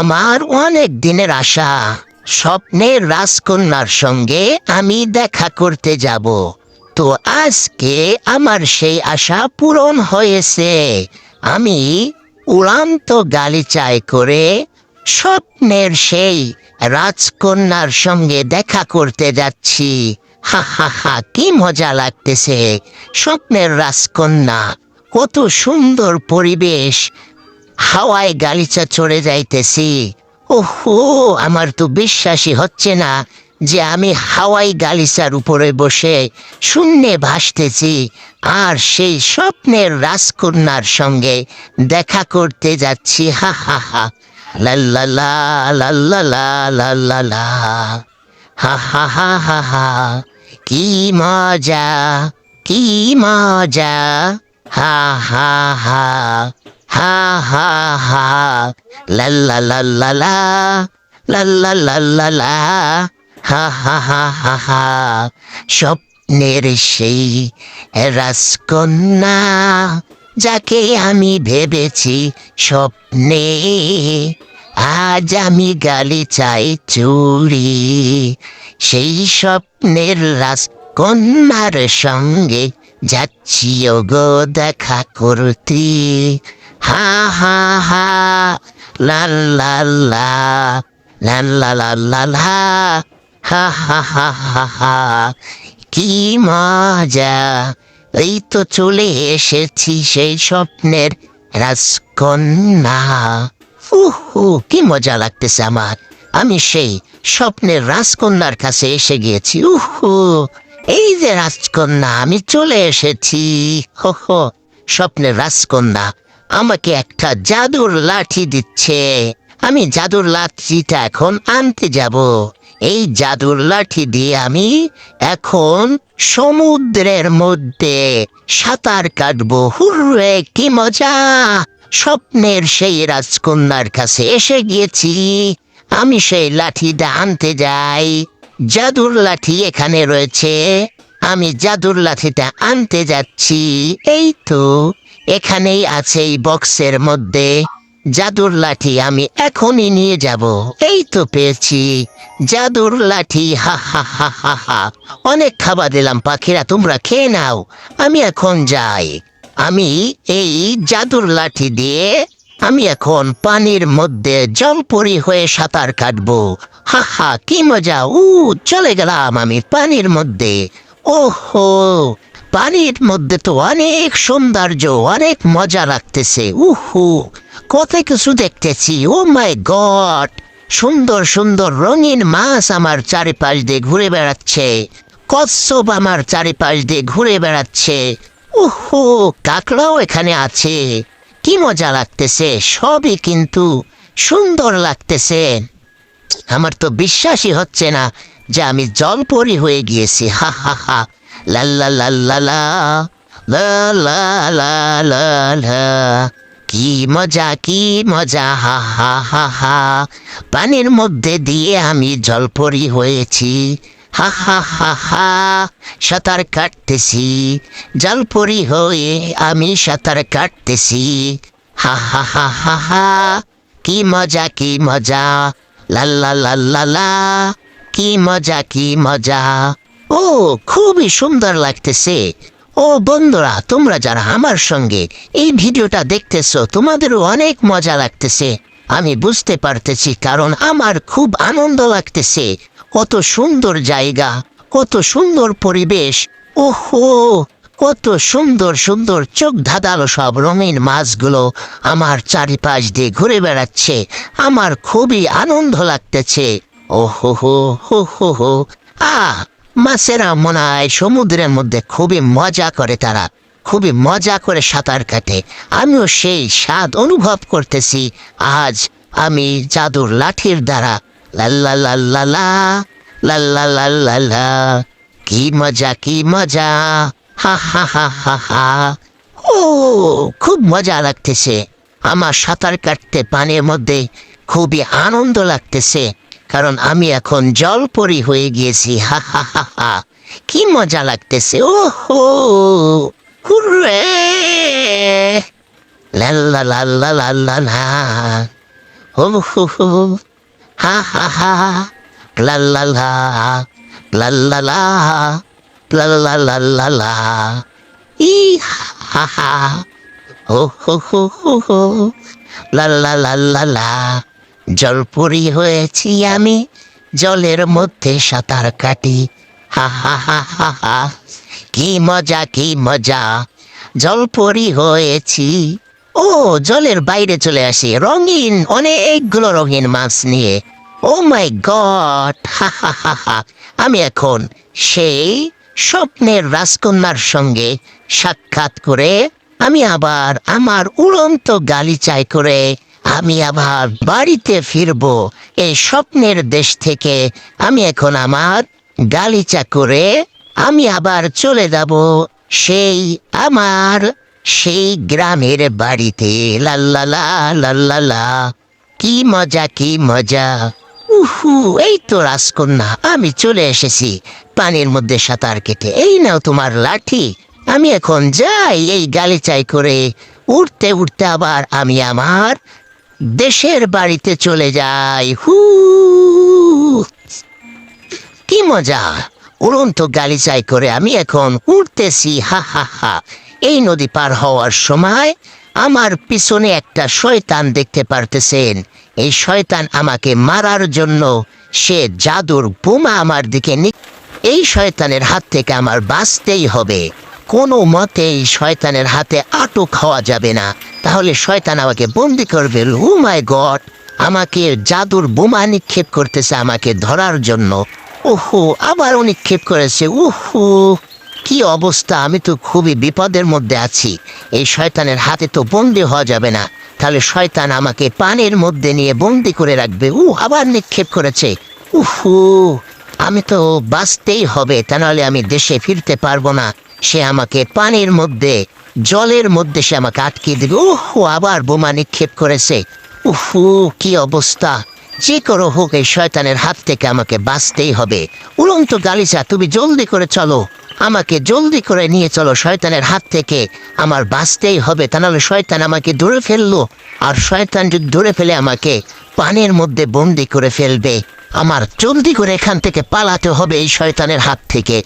আমার অনেক দিনের আশা। স্বপ্নের রাজকন্যার সঙ্গে আমি দেখা করতে যাব। তো আজকে আমার সেই আশা পূরণ হয়েছে। আমি উড়ান্ত গালিচায় করে স্বপ্নের সেই রাজকন্যার সঙ্গে দেখা করতে যাচ্ছি। হা হা হা, কি মজা লাগতেছে। স্বপ্নের রাজকন্যা, কত সুন্দর পরিবেশ। হাওয়ায় গালিচা চড়ে যাইতেছি। ওহো, আমার তো বিশ্বাসই হচ্ছে না যে আমি হাওয়াই গালিচার উপরে বসে শূন্যে ভাসতেছি আর সেই স্বপ্নের রাজকন্যার সঙ্গে দেখা করতে যাচ্ছি। হা হা হা। লাল্লালা লাল্লালা লাল্লালা হা হা হা হা হা। কি মজা কি মজা। হা হা হা। হা হা হা লাল্লা লাল্লা লা লাল্লা লাল্লা লা হা হা হা হা হা স্বপ্নের সেই রাজকন্যা যাকে আমি ভেবেছি স্বপ্নে, আজ আমি গালি চাই চুরি। সেই স্বপ্নের রাজকন্যার সঙ্গে যাচ্ছি গো দেখা করতে। হা হা হা, লা লা লা লা লা লা লা লা, হা হা হা হা হা, কি মজা। এই তো চলে এসেছি সেই স্বপ্নের রাজকন্যা। উহু, কি মজা লাগতেছে আমার। আমি সেই স্বপ্নের রাজকন্যার কাছে এসে গিয়েছি। উহু, এই যে রাজকন্যা, আমি চলে এসেছি। হো হো, স্বপ্নের রাজকন্যা। আমাকে একটা জাদুর লাঠি দিচ্ছে। আমি জাদুর লাঠিটা এখন আনতে যাব। এই জাদুর লাঠি দিয়ে আমি এখন সমুদ্রের মধ্যে সাঁতার কাটবো। হুররে, কি মজা! স্বপ্নের সেই রাজকন্যার কাছে এসে গিয়েছি। আমি সেই লাঠিটা আনতে যাই। জাদুর লাঠি এখানে রয়েছে। আমি জাদুর লাঠিটা আনতে যাচ্ছি। এই তো এখানেই আছে এই বক্সের মধ্যে জাদুর লাঠি, আমি এখনই নিয়ে যাব। এই তো পেয়েছি। জাদুর লাঠি, হা হা হা হা হা। অনেক খাবার দিলাম, পাখিরা, তোমরা খেয়ে নাও। আমি এখন যাই। আমি এই জাদুর লাঠি দিয়ে আমি এখন পানির মধ্যে জলপরি হয়ে সাঁতার কাটবো। হা হা, কি মজা। উ চলে গেলাম আমি পানির মধ্যে। ওহো! পানির মধ্যে তো অনেক সৌন্দর্য, অনেক মজা লাগতেছে। উহু, কত কিছু দেখতেছি। ও মাই গড সুন্দর সুন্দর রঙিন মাছ আমার চারিপাশ দিয়ে ঘুরে বেড়াচ্ছে। কচ্ছপ আমার চারিপাশ দিয়ে ঘুরে বেড়াচ্ছে। উহু, কাকড়াও এখানে আছে। কি মজা লাগতেছে, সবই কিন্তু সুন্দর লাগতেছে। আমার তো বিশ্বাসই হচ্ছে না যে আমি জলপরি হয়ে গিয়েছি। হা হা হা। লাল্লা লাল্লা লা লা লা লা লা লা কি মজা কি মজা, হা হা হা হা। পানির মধ্যে দিয়ে আমি জলপরি হয়েছি। হা হা হা হা, সাঁতার কাটতেছি। জলপরি হয়ে আমি সাঁতার কাটতেছি। হা হা হা হা হা, কি মজা কি মজা। লাল্লা লাল্লা কি মজা কি মজা। ও, খুবই সুন্দর লাগতেছে। ও বন্ধুরা, তোমরা যারা আমার সঙ্গে এই ভিডিওটা দেখতেছো, তোমাদেরও অনেক মজা লাগতেছে। আমি বুঝতে পারতেছি, কারণ আমার খুব আনন্দ লাগতেছে। কত সুন্দর জায়গা, কত সুন্দর পরিবেশ। ওহো, কত সুন্দর সুন্দর চোখ ধাঁধালো সব রঙিন মাছগুলো আমার চারিপাশ দিয়ে ঘুরে বেড়াচ্ছে। আমার খুবই আনন্দ লাগতেছে। ও হো হো হো হো হো। আহ মাছেরা মনে হয় সমুদ্রের মধ্যে খুবই মজা করে তারা, খুবই মজা করে সাঁতার কাটে। আমিও সেই স্বাদ অনুভব করতেছি। আজ আমি জাদুর লাঠির দ্বারা লা, কি মজা কি মজা, হা হা হা হা হা। ও, খুব মজা লাগতেছে। আমার সাঁতার কাটতে পানির মধ্যে খুবই আনন্দ লাগতেছে। কারণ আমি এখন জলপরি হয়ে গিয়েছি হা হা হা হা কি মজা লাগতেছে ও হো হুররে লাল্লা লাল্লা লাল্লা না হো হো হো হা হা হা লাল্লা লা লাল্লা লা লাল্লা লাল্লা লা ই হা হা হো হো হো হো হো লাল্লা লাল্লা লা জলপুরি হয়েছি আমি, জলের মধ্যে সাঁতার কাটি। হা হা হা কি মজা কি মজা। জলপরি হয়েছি। ও, জলের বাইরে চলে আসি। রঙিন, অনেকগুলো রঙিন মাছ নিয়ে। ও মাই গড আমি এখন সেই স্বপ্নের রাজকন্যার সঙ্গে সাক্ষাৎ করে আমি আবার আমার উড়ন্ত গালিচায় করে আমি আবার বাড়িতে ফিরবো। এই স্বপ্নের দেশ থেকে আমি এখন আমার গালিচা করে আমি আবার চলে যাব সেই আমার, সেই গ্রামের বাড়িতে। লাল্লালা কি মজা কি মজা। উহু, এই তো রাজকন্যা, আমি চলে এসেছি। পানির মধ্যে সাঁতার কেটে। এই নাও তোমার লাঠি। আমি এখন যাই এই গালিচাই করে। উঠতে উঠতে আবার আমি আমার দেশের বাড়িতে চলে যাই। হু কি মজা। উড়ন্ত গালিচাই করে আমি এখন উঠতেছি হা হা হা। এই নদী পার হওয়ার সময় আমার পিছনে একটা শয়তান দেখতে পারতেছেন। এই শয়তান আমাকে মারার জন্য সে জাদুর বোমা আমার দিকে এই শয়তানের হাত থেকে আমার বাঁচতেই হবে। কোনো মতে এই শয়তানের হাতে আটক হওয়া যাবে না। তাহলে শয়তান আমাকে বন্দি করবে। ও মাই গড, আমাকে জাদুর বোমা নিক্ষেপ করতেছে আমাকে ধরার জন্য। ওহো আবার নিক্ষেপ করেছে। উহু কি অবস্থা, আমি তো খুবই বিপদের মধ্যে আছি। এই শয়তানের হাতে তো বন্দি হওয়া যাবে না। তাহলে শয়তান আমাকে পানের মধ্যে নিয়ে বন্দি করে রাখবে। উ আবার নিক্ষেপ করেছে। উহু আমি তো বাঁচতেই হবে, তা নাহলে আমি দেশে ফিরতে পারব না। সে আমাকে পানির মধ্যে জলের মধ্যে সে আমাকে আটকে দিবে। উহু আবার বোমা নিক্ষেপ করেছে। উহু কি অবস্থা। যে করো হোক এই শয়তানের হাত থেকে আমাকে বাঁচতেই হবে। উড়ন্ত গালিচা, তুমি জলদি করে চলো। আমাকে জলদি করে নিয়ে চলো শয়তানের হাত থেকে। আমার বাঁচতেই হবে, তা নাহলে শয়তান আমাকে ধরে ফেলল। আর শয়তান যদি ধরে ফেলে আমাকে, পানির মধ্যে বন্দি করে ফেলবে। আমার জলদি করে এখান থেকে পালাতে হবে এই শয়তানের হাত থেকে।